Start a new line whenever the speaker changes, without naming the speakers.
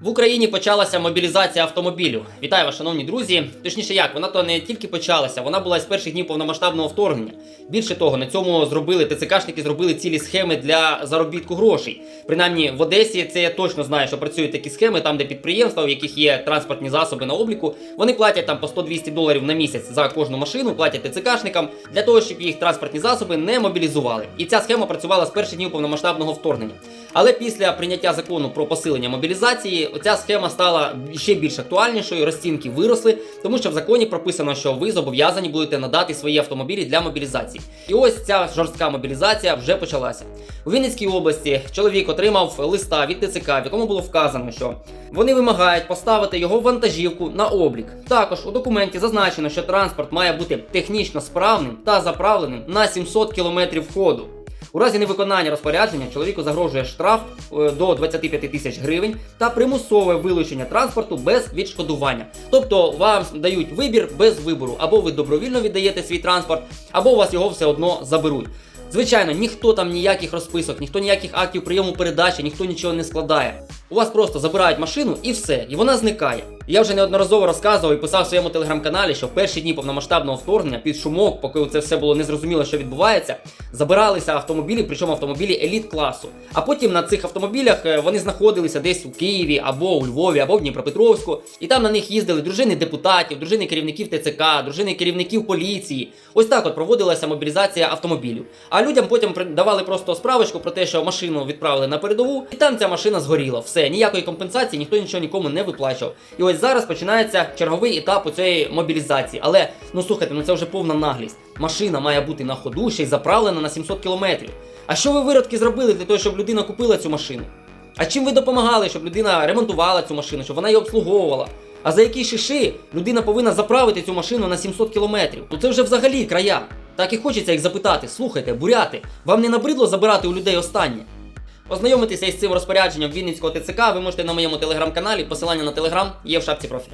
В Україні почалася мобілізація автомобілів. Вітаю вас, шановні друзі. Точніше, як вона то не тільки почалася, вона була з перших днів повномасштабного вторгнення. Більше того, на цьому зробили ТЦКшники, зробили цілі схеми для заробітку грошей. Принаймні в Одесі це я точно знаю, що працюють такі схеми, там де підприємства, у яких є транспортні засоби на обліку, вони платять там по 100-200 доларів на місяць за кожну машину, платять ТЦКшникам для того, щоб їх транспортні засоби не мобілізували. І ця схема працювала з перших днів повномасштабного вторгнення. Але після прийняття закону про посилення мобілізації, ця схема стала ще більш актуальнішою, розцінки виросли, тому що в законі прописано, що ви зобов'язані будете надати свої автомобілі для мобілізації. І ось ця жорстка мобілізація вже почалася. У Вінницькій області чоловік отримав листа від ТЦК, в якому було вказано, що вони вимагають поставити його вантажівку на облік. Також у документі зазначено, що транспорт має бути технічно справним та заправленим на 700 км ходу. У разі невиконання розпорядження чоловіку загрожує штраф е, до 25 тисяч гривень та примусове вилучення транспорту без відшкодування. Тобто вам дають вибір без вибору, або ви добровільно віддаєте свій транспорт, або у вас його все одно заберуть. Звичайно, ніхто там ніяких розписок, ніхто ніяких актів прийому передачі, ніхто нічого не складає. У вас просто забирають машину і все, і вона зникає. Я вже неодноразово розказував і писав в своєму телеграм-каналі, що в перші дні повномасштабного вторгнення під шумок, поки це все було незрозуміло, що відбувається, забиралися автомобілі, причому автомобілі еліт класу. А потім на цих автомобілях е, вони знаходилися десь у Києві або у Львові, або в Дніпропетровську, і там на них їздили дружини депутатів, дружини керівників ТЦК, дружини керівників поліції. Ось так от проводилася мобілізація автомобілів. А людям потім давали просто справочку про те, що машину відправили на передову, і там ця машина згоріла. Все, ніякої компенсації, ніхто нічого нікому не виплачував. І ось зараз починається черговий етап у цієї мобілізації. Але ну слухайте, ну це вже повна наглість. Машина має бути на ходу, ще й заправлена на 700 кілометрів. А що ви виродки зробили для того, щоб людина купила цю машину? А чим ви допомагали, щоб людина ремонтувала цю машину, щоб вона її обслуговувала? А за які шиши людина повинна заправити цю машину на 700 кілометрів? Ну це вже взагалі края. Так і хочеться їх запитати: слухайте, буряти, вам не набридло забирати у людей останнє? Ознайомитися із цим розпорядженням Вінницького ТЦК ви можете на моєму телеграм-каналі. Посилання на телеграм є в шапці профілю.